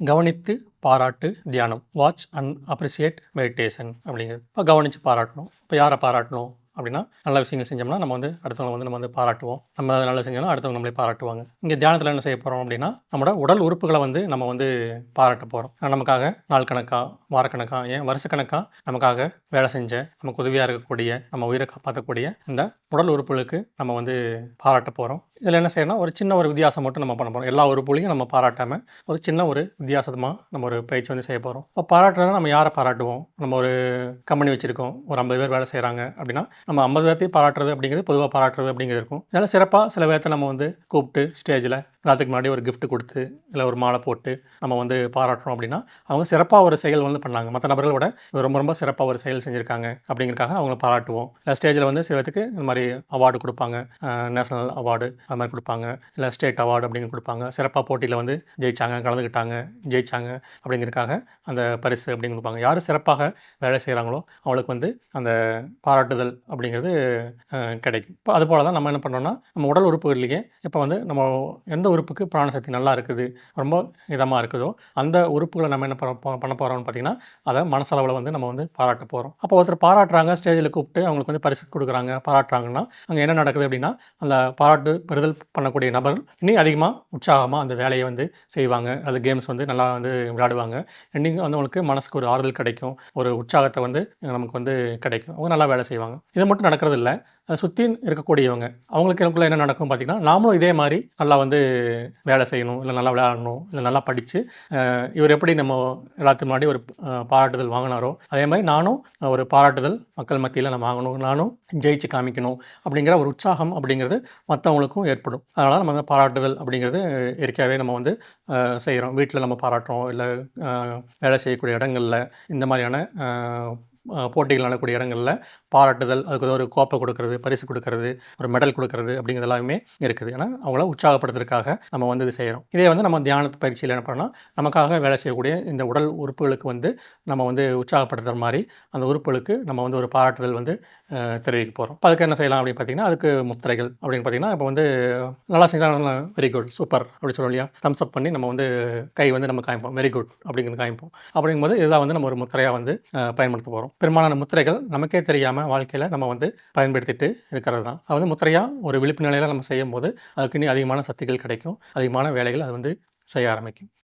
கவனித்து பாராட்டு தியானம். வாட்ச் அண்ட் அப்ரிசியேட் மெடிடேஷன் அப்படிங்கிறது இப்போ கவனித்து பாராட்டணும். இப்போ யாரை பாராட்டணும் அப்படின்னா நல்ல விஷயங்கள் செஞ்சோம்னா நம்ம வந்து அடுத்தவங்க வந்து நம்ம வந்து பாராட்டுவோம். நம்ம நல்ல செஞ்சோம்னா அடுத்தவங்க நம்மளே பாராட்டுவாங்க. இங்கே தியானத்தில் என்ன செய்ய போகிறோம் அப்படின்னா நம்மளோட உடல் உறுப்புகளை வந்து நம்ம வந்து பாராட்ட போகிறோம் நமக்காக நாள் கணக்காக வாரக்கணக்காக ஏன் வருஷக்கணக்காக நமக்காக வேலை செஞ்ச நமக்கு உதவியாக இருக்கக்கூடிய நம்ம உயிரை காப்பாற்றக்கூடிய இந்த உடல் உறுப்புகளுக்கு நம்ம வந்து பாராட்ட போகிறோம் இதில் என்ன செய்யணும் ஒரு சின்ன ஒரு வித்தியாசம் மட்டும் நம்ம பண்ண போகிறோம் எல்லா உறுப்புகளையும் நம்ம பாராட்டாமல் ஒரு சின்ன ஒரு வித்தியாசமாக நம்ம ஒரு பயிற்சி வந்து செய்ய போகிறோம் இப்போ பாராட்டுறதுனா நம்ம யாரை பாராட்டுவோம்? நம்ம ஒரு கம்பெனி வச்சுருக்கோம். ஒரு ஐம்பது பேர் வேலை செய்கிறாங்க அப்படின்னா நம்ம ஐம்பது பேர்த்தையும் பாராட்டுறது அப்படிங்கிறது பொதுவாக பாராட்டுறது அப்படிங்கிறது இருக்கும். இதனால் சிறப்பாக சில பேர்த்த நம்ம வந்து கூப்பிட்டு ஸ்டேஜில் எல்லாத்துக்கு முன்னாடி ஒரு கிஃப்ட் கொடுத்து இல்லை ஒரு மாலை போட்டு நம்ம வந்து பாராட்டுறோம் அப்படின்னா அவங்க சிறப்பாக ஒரு செயல் வந்து பண்ணாங்க. மற்ற நபர்களை விட ரொம்ப ரொம்ப சிறப்பாக ஒரு செயல் செஞ்சுருக்காங்க அப்படிங்கிறக்காக அவங்கள பாராட்டுவோம். இல்லை ஸ்டேஜில் வந்து சில பேத்துக்கு இந்த மாதிரி அவார்டு கொடுப்பாங்க. நேஷனல் அவார்டு அது மாதிரி கொடுப்பாங்க. இல்லை ஸ்டேட் அவார்டு அப்படிங்கிற கொடுப்பாங்க. சிறப்பாக போட்டியில் வந்து ஜெயிச்சாங்க கலந்துக்கிட்டாங்க ஜெயிச்சாங்க அப்படிங்கிறதுக்காக அந்த பரிசு அப்படின்னு கொடுப்பாங்க. யார் சிறப்பாக வேலை செய்கிறாங்களோ அவளுக்கு வந்து அந்த பாராட்டுதல் அப்படிங்கிறது கிடைக்கும். இப்போ அது போல தான் நம்ம என்ன பண்ணுறோம்னா நம்ம உடல் உறுப்புகள்லேயே இப்போ வந்து நம்ம எந்த உறுப்புக்கு பிராணசக்தி நல்லா இருக்குது ரொம்ப இதமாக இருக்குதோ அந்த உறுப்புகளை நம்ம என்ன பண்ண பண்ண போகிறோம்னு பார்த்தீங்கன்னா அதை மனசளவில் வந்து நம்ம வந்து பாராட்ட போகிறோம் அப்போ ஒருத்தர் பாராட்டுறாங்க ஸ்டேஜில் கூப்பிட்டு அவங்களுக்கு வந்து பரிசு கொடுக்குறாங்க பாராட்டுறாங்கன்னா அங்கே என்ன நடக்குது அப்படின்னா அந்த பாராட்டு பெறுதல் பண்ணக்கூடிய நபர் இன்னும் அதிகமாக உற்சாகமாக அந்த வேலையை வந்து செய்வாங்க. அது கேம்ஸ் வந்து நல்லா வந்து விளையாடுவாங்க. இன்னும் வந்து அவங்களுக்கு மனசுக்கு ஒரு ஆறுதல் கிடைக்கும் ஒரு உற்சாகத்தை வந்து நமக்கு வந்து கிடைக்கும். அவங்க நல்லா வேலை செய்வாங்க. இது மட்டும் நடக்கிறது இல்லை சுற்றி இருக்கக்கூடியவங்க. அவங்களுக்கு என்ன நடக்கும் பார்த்தீங்கன்னா நாமளும் இதே மாதிரி நல்லா வந்து வேலை செய்யணும் இல்லை நல்லா விளையாடணும் இல்லை நல்லா படித்து இவர் எப்படி நம்ம எல்லாத்துக்கு முன்னாடி ஒரு பாராட்டுதல் வாங்கினாரோ அதே மாதிரி நானும் ஒரு பாராட்டுதல் மக்கள் மத்தியில் நான் வாங்கணும் நானும் ஜெயிச்சு காமிக்கணும் அப்படிங்கிற ஒரு உற்சாகம் அப்படிங்கிறது மற்றவங்களுக்கும் ஏற்படும். அதனால் நம்ம வந்து பாராட்டுதல் அப்படிங்கிறது இயற்கையாகவே நம்ம வந்து செய்கிறோம் வீட்டில் நம்ம பாராட்டுறோம் இல்லை வேலை செய்யக்கூடிய இடங்களில் இந்த மாதிரியான போட்டிகள் நடக்கக்கூடிய இடங்களில் பாராட்டுதல் அதுக்கு ஒரு கோப்பை கொடுக்கறது பரிசு கொடுக்கறது ஒரு மெடல் கொடுக்கறது அப்படிங்கிறது எல்லாமே இருக்குது. ஏன்னா அவங்கள உற்சாகப்படுத்துறதுக்காக நம்ம வந்து இது செய்கிறோம் இதே வந்து நம்ம தியான பயிற்சியில் என்ன பண்ணோம்னா நமக்காக வேலை செய்யக்கூடிய இந்த உடல் உறுப்புகளுக்கு வந்து நம்ம வந்து உற்சாகப்படுத்துகிற மாதிரி அந்த உறுப்புகளுக்கு நம்ம வந்து ஒரு பாராட்டுதல் வந்து தெரிவிக்க போகிறோம் இப்போ அதுக்கு என்ன செய்யலாம் அப்படின்னு பார்த்தீங்கன்னா அதுக்கு முத்திரைகள் அப்படின்னு பார்த்தீங்கன்னா இப்போ வந்து நல்லா செஞ்சாலும் வெரி குட் சூப்பர் அப்படி சொல்லுவோம் இல்லையா? தம்ஸ் அப் பண்ணி நம்ம வந்து கை வந்து நம்ம காமிப்போம். வெரி குட் அப்படிங்கிறது காமிப்போம். அப்படிங்கும்போது இதெல்லாம் வந்து நம்ம ஒரு முத்திரையாக வந்து பயன்படுத்த போகிறோம் பெரும்பாலான முத்திரைகள் நமக்கே தெரியாமல் வாழ்க்கையில் நம்ம வந்து பயன்படுத்திட்டு இருக்கிறது தான். அது வந்து முத்திரையாக ஒரு விழிப்பு நிலையில் நம்ம செய்யும் போது அதுக்கு இன்னும் அதிகமான சக்திகள் கிடைக்கும். அதிகமான வேலைகள் அது வந்து செய்ய ஆரம்பிக்கும்.